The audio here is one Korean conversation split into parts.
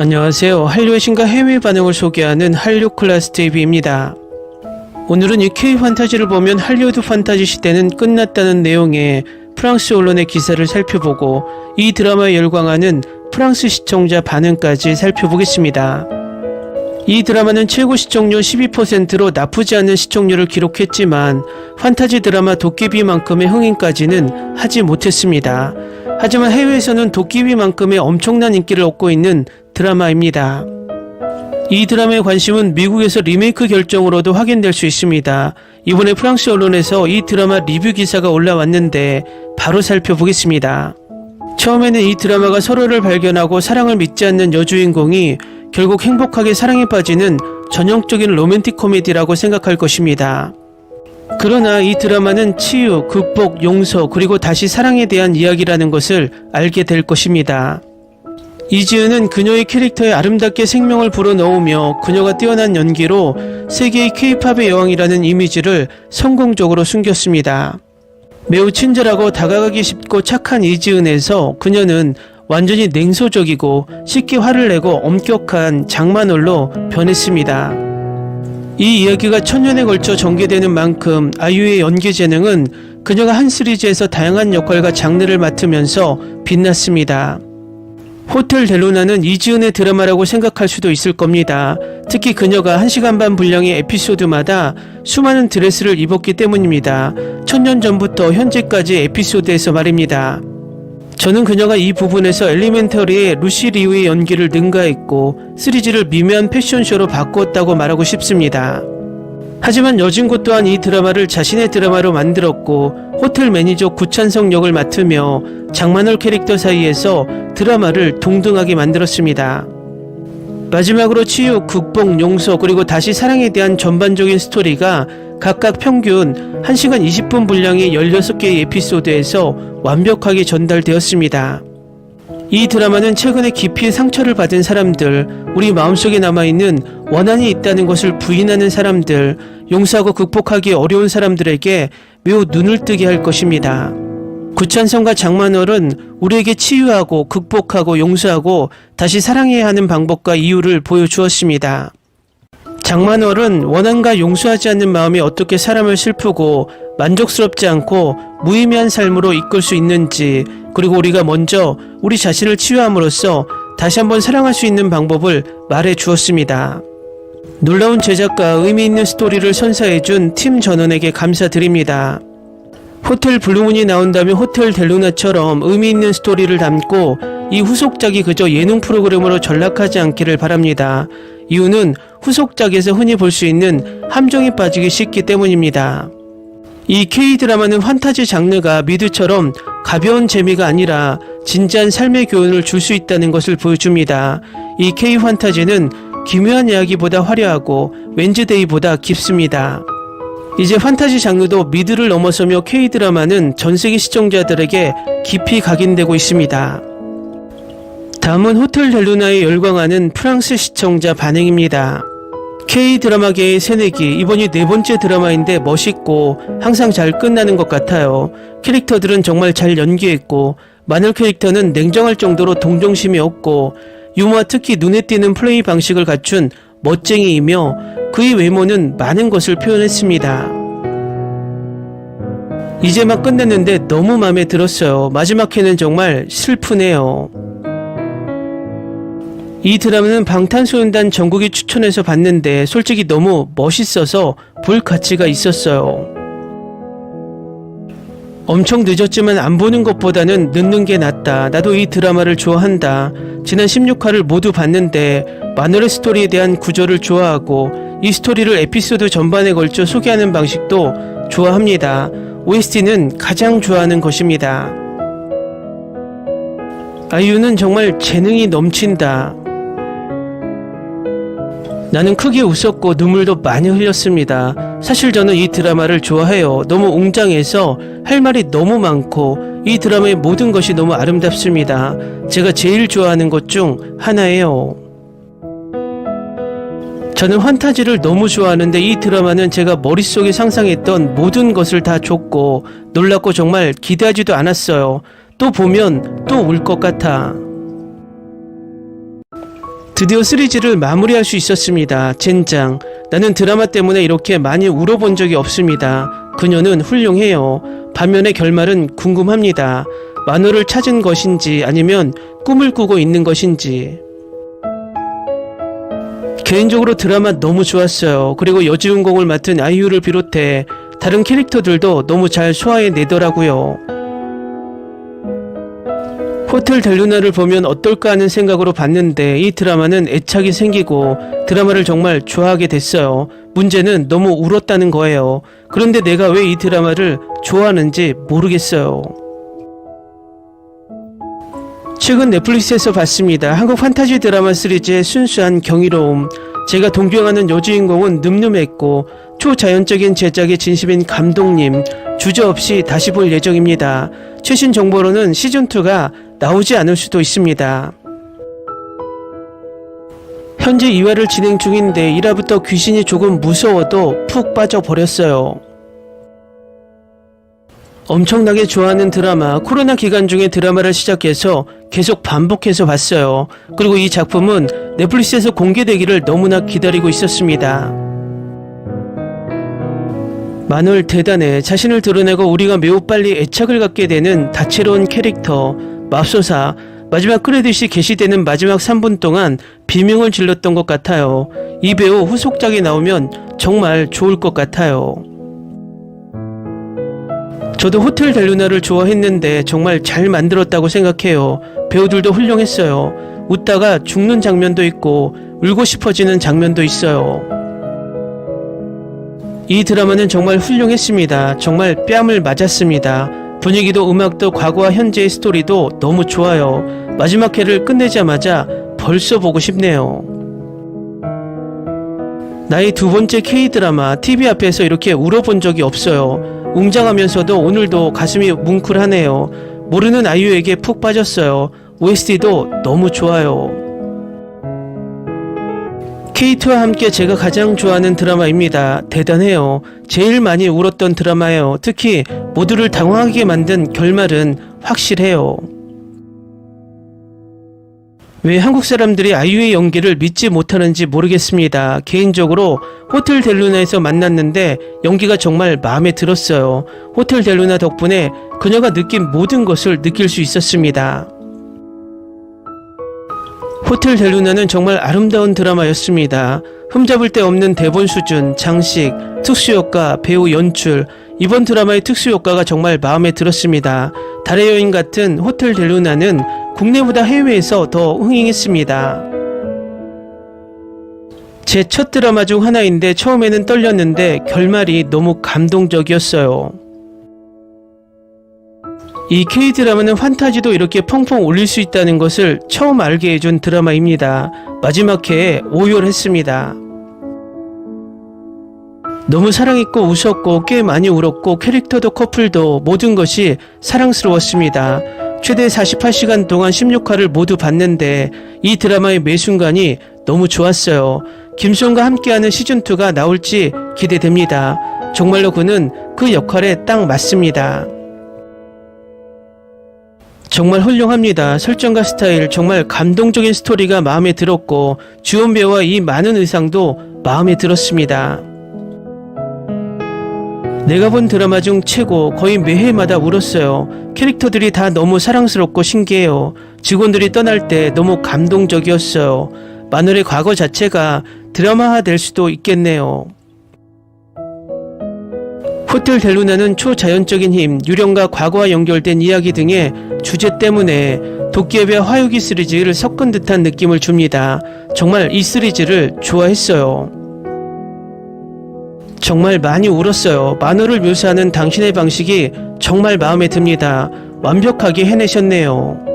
안녕하세요. 한류의 신과 해외 반응을 소개하는 한류 클래스 TV입니다. 오늘은 이 K 판타지를 보면 할리우드 판타지 시대는 끝났다는 내용의 프랑스 언론의 기사를 살펴보고 이 드라마에 열광하는 프랑스 시청자 반응까지 살펴보겠습니다. 이 드라마는 최고 시청률 12%로 나쁘지 않은 시청률을 기록했지만 판타지 드라마 도깨비만큼의 흥행까지는 하지 못했습니다. 하지만 해외에서는 도깨비만큼의 엄청난 인기를 얻고 있는 드라마입니다. 이 드라마의 관심은 미국에서 리메이크 결정으로도 확인될 수 있습니다. 이번에 프랑스 언론에서 이 드라마 리뷰 기사가 올라왔는데 바로 살펴보겠습니다. 처음에는 이 드라마가 서로를 발견하고 사랑을 믿지 않는 여주인공이 결국 행복하게 사랑에 빠지는 전형적인 로맨틱 코미디라고 생각할 것입니다. 그러나 이 드라마는 치유, 극복, 용서, 그리고 다시 사랑에 대한 이야기라는 것을 알게 될 것입니다. 이지은은 그녀의 캐릭터에 아름답게 생명을 불어넣으며 그녀가 뛰어난 연기로 세계의 케이팝의 여왕이라는 이미지를 성공적으로 숨겼습니다. 매우 친절하고 다가가기 쉽고 착한 이지은에서 그녀는 완전히 냉소적이고 쉽게 화를 내고 엄격한 장만올로 변했습니다. 이 이야기가 천년에 걸쳐 전개되는 만큼 아이유의 연기 재능은 그녀가 한 시리즈에서 다양한 역할과 장르를 맡으면서 빛났습니다. 호텔 델루나는 이지은의 드라마라고 생각할 수도 있을 겁니다. 특히 그녀가 1시간 반 분량의 에피소드마다 수많은 드레스를 입었기 때문입니다. 천년 전부터 현재까지 에피소드에서 말입니다. 저는 그녀가 이 부분에서 엘리멘터리의 루시 리우의 연기를 능가했고 시리즈를 미묘한 패션쇼로 바꾸었다고 말하고 싶습니다. 하지만 여진구 또한 이 드라마를 자신의 드라마로 만들었고 호텔 매니저 구찬성 역을 맡으며 장만월 캐릭터 사이에서 드라마를 동등하게 만들었습니다. 마지막으로 치유, 극복, 용서 그리고 다시 사랑에 대한 전반적인 스토리가 각각 평균 1시간 20분 분량의 16개의 에피소드에서 완벽하게 전달되었습니다. 이 드라마는 최근에 깊이 상처를 받은 사람들, 우리 마음속에 남아있는 원한이 있다는 것을 부인하는 사람들, 용서하고 극복하기 어려운 사람들에게 매우 눈을 뜨게 할 것입니다. 구찬성과 장만월은 우리에게 치유하고 극복하고 용서하고 다시 사랑해야 하는 방법과 이유를 보여주었습니다. 장만월은 원한과 용서하지 않는 마음이 어떻게 사람을 슬프고 만족스럽지 않고 무의미한 삶으로 이끌 수 있는지 그리고 우리가 먼저 우리 자신을 치유함으로써 다시 한번 사랑할 수 있는 방법을 말해 주었습니다. 놀라운 제작과 의미 있는 스토리를 선사해준 팀 전원에게 감사드립니다. 호텔 블루문이 나온다면 호텔 델루나처럼 의미 있는 스토리를 담고 이 후속작이 그저 예능 프로그램으로 전락하지 않기를 바랍니다. 이유는 후속작에서 흔히 볼 수 있는 함정에 빠지기 쉽기 때문입니다. 이 K-드라마는 환타지 장르가 미드처럼 가벼운 재미가 아니라 진지한 삶의 교훈을 줄 수 있다는 것을 보여줍니다. 이 K-환타지는 기묘한 이야기보다 화려하고 웬즈데이보다 깊습니다. 이제 판타지 장르도 미드를 넘어서며 K-드라마는 전 세계 시청자들에게 깊이 각인되고 있습니다. 다음은 호텔 델루나에 열광하는 프랑스 시청자 반응입니다. K-드라마계의 새내기, 이번이 네 번째 드라마인데 멋있고 항상 잘 끝나는 것 같아요. 캐릭터들은 정말 잘 연기했고, 마늘 캐릭터는 냉정할 정도로 동정심이 없고, 유머와 특히 눈에 띄는 플레이 방식을 갖춘 멋쟁이이며 그의 외모는 많은 것을 표현했습니다. 이제 막 끝냈는데 너무 마음에 들었어요. 마지막 회는 정말 슬프네요. 이 드라마는 방탄소년단 전국이 추천해서 봤는데 솔직히 너무 멋있어서 볼 가치가 있었어요. 엄청 늦었지만 안 보는 것보다는 늦는 게 낫다. 나도 이 드라마를 좋아한다. 지난 16화를 모두 봤는데 마누의 스토리에 대한 구조를 좋아하고 이 스토리를 에피소드 전반에 걸쳐 소개하는 방식도 좋아합니다. OST는 가장 좋아하는 것입니다. 아이유는 정말 재능이 넘친다. 나는 크게 웃었고 눈물도 많이 흘렸습니다. 사실 저는 이 드라마를 좋아해요. 너무 웅장해서 할 말이 너무 많고 이 드라마의 모든 것이 너무 아름답습니다. 제가 제일 좋아하는 것 중 하나예요. 저는 환타지를 너무 좋아하는데 이 드라마는 제가 머릿속에 상상했던 모든 것을 다 줬고 놀랍고 정말 기대하지도 않았어요. 또 보면 또 울 것 같아. 드디어 시리즈를 마무리할 수 있었습니다. 젠장. 나는 드라마 때문에 이렇게 많이 울어본 적이 없습니다. 그녀는 훌륭해요. 반면에 결말은 궁금합니다. 만호를 찾은 것인지 아니면 꿈을 꾸고 있는 것인지. 개인적으로 드라마 너무 좋았어요. 그리고 여주인공을 맡은 아이유를 비롯해 다른 캐릭터들도 너무 잘 소화해 내더라고요. 호텔 델루나를 보면 어떨까 하는 생각으로 봤는데 이 드라마는 애착이 생기고 드라마를 정말 좋아하게 됐어요. 문제는 너무 울었다는 거예요. 그런데 내가 왜 이 드라마를 좋아하는지 모르겠어요. 최근 넷플릭스에서 봤습니다. 한국 판타지 드라마 시리즈의 순수한 경이로움. 제가 동경하는 여주인공은 늠름했고 초자연적인 제작의 진심인 감독님 주저없이 다시 볼 예정입니다. 최신 정보로는 시즌2가 나오지 않을 수도 있습니다. 현재 2화를 진행 중인데 1화부터 귀신이 조금 무서워도 푹 빠져버렸어요. 엄청나게 좋아하는 드라마 코로나 기간 중에 드라마를 시작해서 계속 반복해서 봤어요. 그리고 이 작품은 넷플릭스에서 공개되기를 너무나 기다리고 있었습니다. 마눌 대단해 자신을 드러내고 우리가 매우 빨리 애착을 갖게 되는 다채로운 캐릭터 맙소사 마지막 크레딧이 게시되는 마지막 3분 동안 비명을 질렀던 것 같아요. 이 배우 후속작이 나오면 정말 좋을 것 같아요. 저도 호텔 델루나를 좋아했는데 정말 잘 만들었다고 생각해요. 배우들도 훌륭했어요. 웃다가 죽는 장면도 있고 울고 싶어지는 장면도 있어요. 이 드라마는 정말 훌륭했습니다. 정말 뺨을 맞았습니다. 분위기도 음악도 과거와 현재의 스토리도 너무 좋아요. 마지막 회를 끝내자마자 벌써 보고 싶네요. 나의 두 번째 K-드라마 TV 앞에서 이렇게 울어본 적이 없어요. 웅장하면서도 오늘도 가슴이 뭉클하네요. 모르는 아이유에게 푹 빠졌어요. OST도 너무 좋아요. K2와 함께 제가 가장 좋아하는 드라마입니다. 대단해요. 제일 많이 울었던 드라마예요. 특히 모두를 당황하게 만든 결말은 확실해요. 왜 한국 사람들이 아이유의 연기를 믿지 못하는지 모르겠습니다. 개인적으로 호텔 델루나에서 만났는데 연기가 정말 마음에 들었어요. 호텔 델루나 덕분에 그녀가 느낀 모든 것을 느낄 수 있었습니다. 호텔 델루나는 정말 아름다운 드라마였습니다. 흠잡을 데 없는 대본 수준, 장식, 특수효과, 배우 연출, 이번 드라마의 특수효과가 정말 마음에 들었습니다. 달의 여인 같은 호텔 델루나는 국내보다 해외에서 더 흥행했습니다. 제 첫 드라마 중 하나인데 처음에는 떨렸는데 결말이 너무 감동적이었어요. 이 K-드라마는 판타지도 이렇게 펑펑 울릴 수 있다는 것을 처음 알게 해준 드라마입니다. 마지막 회에 오열했습니다. 너무 사랑했고 웃었고 꽤 많이 울었고 캐릭터도 커플도 모든 것이 사랑스러웠습니다. 최대 48시간 동안 16화를 모두 봤는데 이 드라마의 매 순간이 너무 좋았어요. 김수현과 함께하는 시즌2가 나올지 기대됩니다. 정말로 그는 그 역할에 딱 맞습니다. 정말 훌륭합니다. 설정과 스타일, 정말 감동적인 스토리가 마음에 들었고 주연 배우와 이 많은 의상도 마음에 들었습니다. 내가 본 드라마 중 최고, 거의 매회마다 울었어요. 캐릭터들이 다 너무 사랑스럽고 신기해요. 직원들이 떠날 때 너무 감동적이었어요. 마늘의 과거 자체가 드라마화 될 수도 있겠네요. 호텔 델루나는 초자연적인 힘, 유령과 과거와 연결된 이야기 등의 주제 때문에 도끼의 화요기 시리즈를 섞은 듯한 느낌을 줍니다. 정말 이 시리즈를 좋아했어요. 정말 많이 울었어요. 만호를 묘사하는 당신의 방식이 정말 마음에 듭니다. 완벽하게 해내셨네요.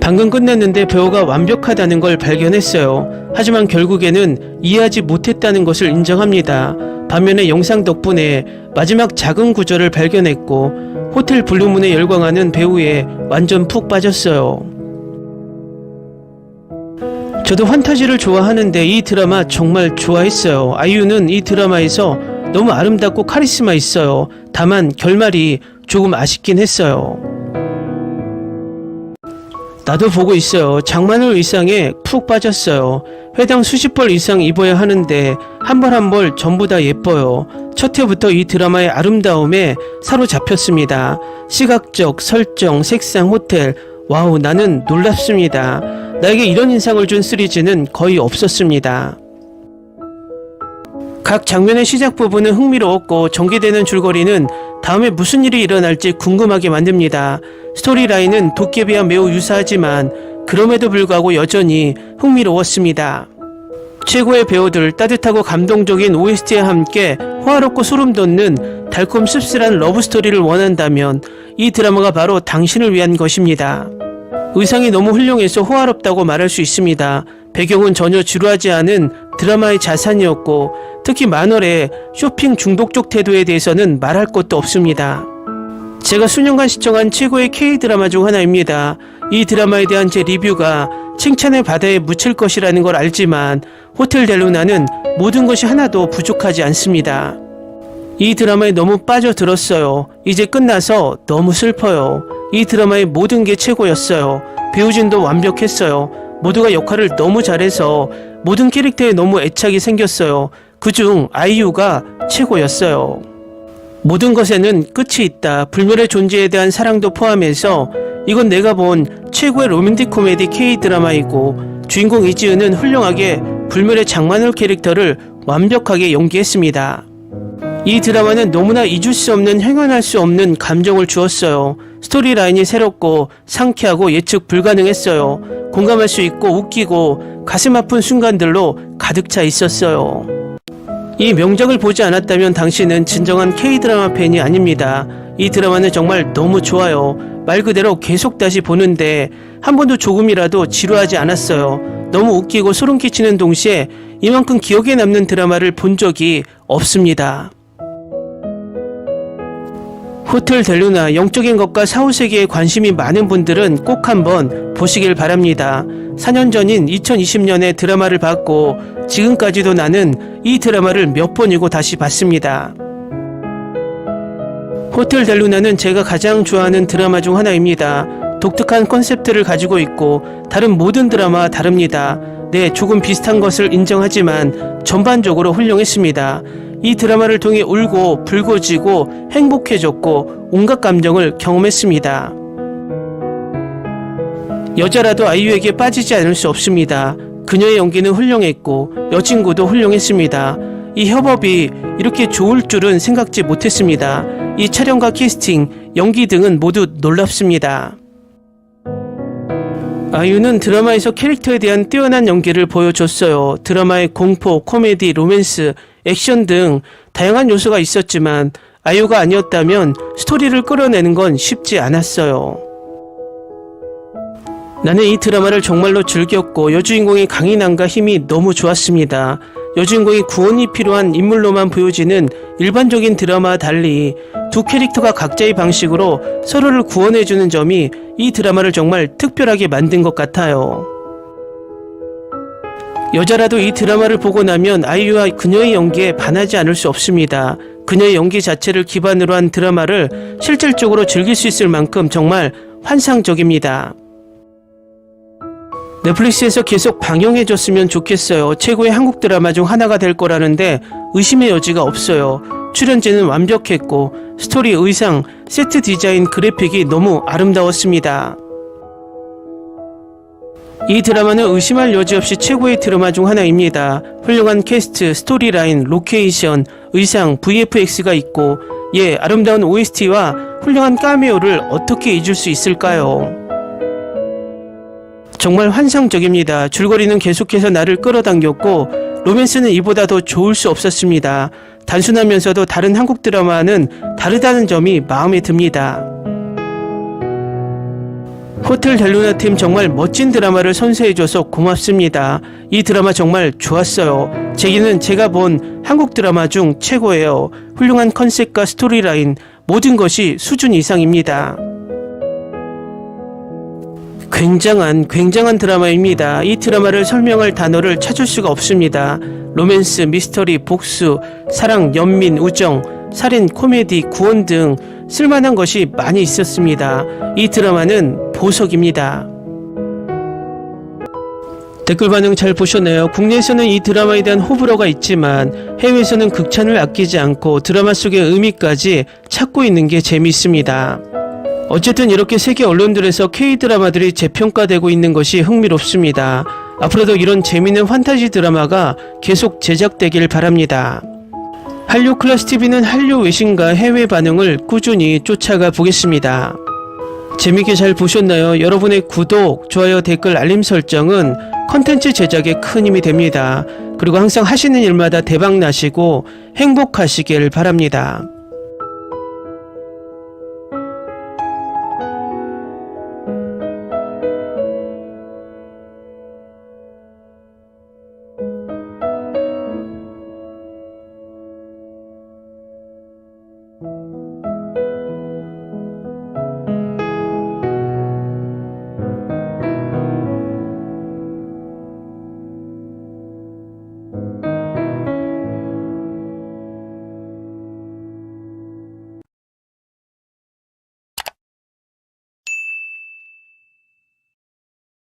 방금 끝냈는데 배우가 완벽하다는 걸 발견했어요. 하지만 결국에는 이해하지 못했다는 것을 인정합니다. 반면에 영상 덕분에 마지막 작은 구절을 발견했고 호텔 블루문에 열광하는 배우에 완전 푹 빠졌어요. 저도 환타지를 좋아하는데 이 드라마 정말 좋아했어요. 아이유는 이 드라마에서 너무 아름답고 카리스마 있어요. 다만 결말이 조금 아쉽긴 했어요. 나도 보고 있어요. 장만을 의상에 푹 빠졌어요. 회당 수십 벌 이상 입어야 하는데 한 벌 한 벌 전부 다 예뻐요. 첫 회부터 이 드라마의 아름다움에 사로잡혔습니다. 시각적, 설정, 색상, 호텔. 와우, 나는 놀랍습니다. 나에게 이런 인상을 준 시리즈는 거의 없었습니다. 각 장면의 시작 부분은 흥미로웠고 전개되는 줄거리는 다음에 무슨 일이 일어날지 궁금하게 만듭니다. 스토리라인은 도깨비와 매우 유사하지만 그럼에도 불구하고 여전히 흥미로웠습니다. 최고의 배우들 따뜻하고 감동적인 OST와 함께 호화롭고 소름 돋는 달콤 씁쓸한 러브스토리를 원한다면 이 드라마가 바로 당신을 위한 것입니다. 의상이 너무 훌륭해서 호화롭다고 말할 수 있습니다. 배경은 전혀 지루하지 않은 드라마의 자산이었고 특히 만월의 쇼핑 중독적 태도에 대해서는 말할 것도 없습니다. 제가 수년간 시청한 최고의 K-드라마 중 하나입니다. 이 드라마에 대한 제 리뷰가 칭찬의 바다에 묻힐 것이라는 걸 알지만 호텔 델루나는 모든 것이 하나도 부족하지 않습니다. 이 드라마에 너무 빠져들었어요. 이제 끝나서 너무 슬퍼요. 이 드라마의 모든 게 최고였어요. 배우진도 완벽했어요. 모두가 역할을 너무 잘해서 모든 캐릭터에 너무 애착이 생겼어요. 그중 아이유가 최고였어요. 모든 것에는 끝이 있다. 불멸의 존재에 대한 사랑도 포함해서 이건 내가 본 최고의 로맨틱 코미디 K 드라마이고 주인공 이지은은 훌륭하게 불멸의 장만월 캐릭터를 완벽하게 연기했습니다. 이 드라마는 너무나 잊을 수 없는 행운할 수 없는 감정을 주었어요. 스토리 라인이 새롭고 상쾌하고 예측 불가능했어요. 공감할 수 있고 웃기고 가슴 아픈 순간들로 가득 차 있었어요. 이 명작을 보지 않았다면 당신은 진정한 K-드라마 팬이 아닙니다. 이 드라마는 정말 너무 좋아요. 말 그대로 계속 다시 보는데 한 번도 조금이라도 지루하지 않았어요. 너무 웃기고 소름 끼치는 동시에 이만큼 기억에 남는 드라마를 본 적이 없습니다. 호텔 델루나 영적인 것과 사후 세계에 관심이 많은 분들은 꼭 한번 보시길 바랍니다. 4년 전인 2020년에 드라마를 봤고 지금까지도 나는 이 드라마를 몇 번이고 다시 봤습니다. 호텔 델루나는 제가 가장 좋아하는 드라마 중 하나입니다. 독특한 컨셉트를 가지고 있고 다른 모든 드라마와 다릅니다. 네, 조금 비슷한 것을 인정하지만 전반적으로 훌륭했습니다. 이 드라마를 통해 울고 붉어지고 행복해졌고 온갖 감정을 경험했습니다. 여자라도 아이유에게 빠지지 않을 수 없습니다. 그녀의 연기는 훌륭했고 여친구도 훌륭했습니다. 이 협업이 이렇게 좋을 줄은 생각지 못했습니다. 이 촬영과 캐스팅, 연기 등은 모두 놀랍습니다. 아이유는 드라마에서 캐릭터에 대한 뛰어난 연기를 보여줬어요. 드라마의 공포, 코미디, 로맨스, 액션 등 다양한 요소가 있었지만 아이유가 아니었다면 스토리를 끌어내는 건 쉽지 않았어요. 나는 이 드라마를 정말로 즐겼고 여주인공의 강인함과 힘이 너무 좋았습니다. 여주인공이 구원이 필요한 인물로만 보여지는 일반적인 드라마와 달리 두 캐릭터가 각자의 방식으로 서로를 구원해주는 점이 이 드라마를 정말 특별하게 만든 것 같아요. 여자라도 이 드라마를 보고 나면 아이유와 그녀의 연기에 반하지 않을 수 없습니다. 그녀의 연기 자체를 기반으로 한 드라마를 실질적으로 즐길 수 있을 만큼 정말 환상적입니다. 넷플릭스에서 계속 방영해줬으면 좋겠어요. 최고의 한국 드라마 중 하나가 될 거라는데 의심의 여지가 없어요. 출연진은 완벽했고 스토리, 의상, 세트 디자인, 그래픽이 너무 아름다웠습니다. 이 드라마는 의심할 여지 없이 최고의 드라마 중 하나입니다. 훌륭한 캐스트, 스토리라인, 로케이션, 의상, VFX가 있고 예, 아름다운 OST와 훌륭한 카메오를 어떻게 잊을 수 있을까요? 정말 환상적입니다. 줄거리는 계속해서 나를 끌어당겼고 로맨스는 이보다 더 좋을 수 없었습니다. 단순하면서도 다른 한국 드라마는 다르다는 점이 마음에 듭니다. 호텔 델루나 팀 정말 멋진 드라마를 선사해줘서 고맙습니다. 이 드라마 정말 좋았어요. 제기는 제가 본 한국 드라마 중 최고예요. 훌륭한 컨셉과 스토리라인, 모든 것이 수준 이상입니다. 굉장한 굉장한 드라마입니다. 이 드라마를 설명할 단어를 찾을 수가 없습니다. 로맨스, 미스터리, 복수, 사랑, 연민, 우정, 살인, 코미디, 구원 등 쓸만한 것이 많이 있었습니다. 이 드라마는 보석입니다. 댓글 반응 잘 보셨나요? 국내에서는 이 드라마에 대한 호불호가 있지만 해외에서는 극찬을 아끼지 않고 드라마 속의 의미까지 찾고 있는 게 재미있습니다. 어쨌든 이렇게 세계 언론들에서 K-드라마들이 재평가되고 있는 것이 흥미롭습니다. 앞으로도 이런 재미있는 판타지 드라마가 계속 제작되길 바랍니다. 한류 클래스 TV는 한류 외신과 해외 반응을 꾸준히 쫓아가 보겠습니다. 재밌게 잘 보셨나요? 여러분의 구독, 좋아요, 댓글, 알림 설정은 컨텐츠 제작에 큰 힘이 됩니다. 그리고 항상 하시는 일마다 대박 나시고 행복하시길 바랍니다.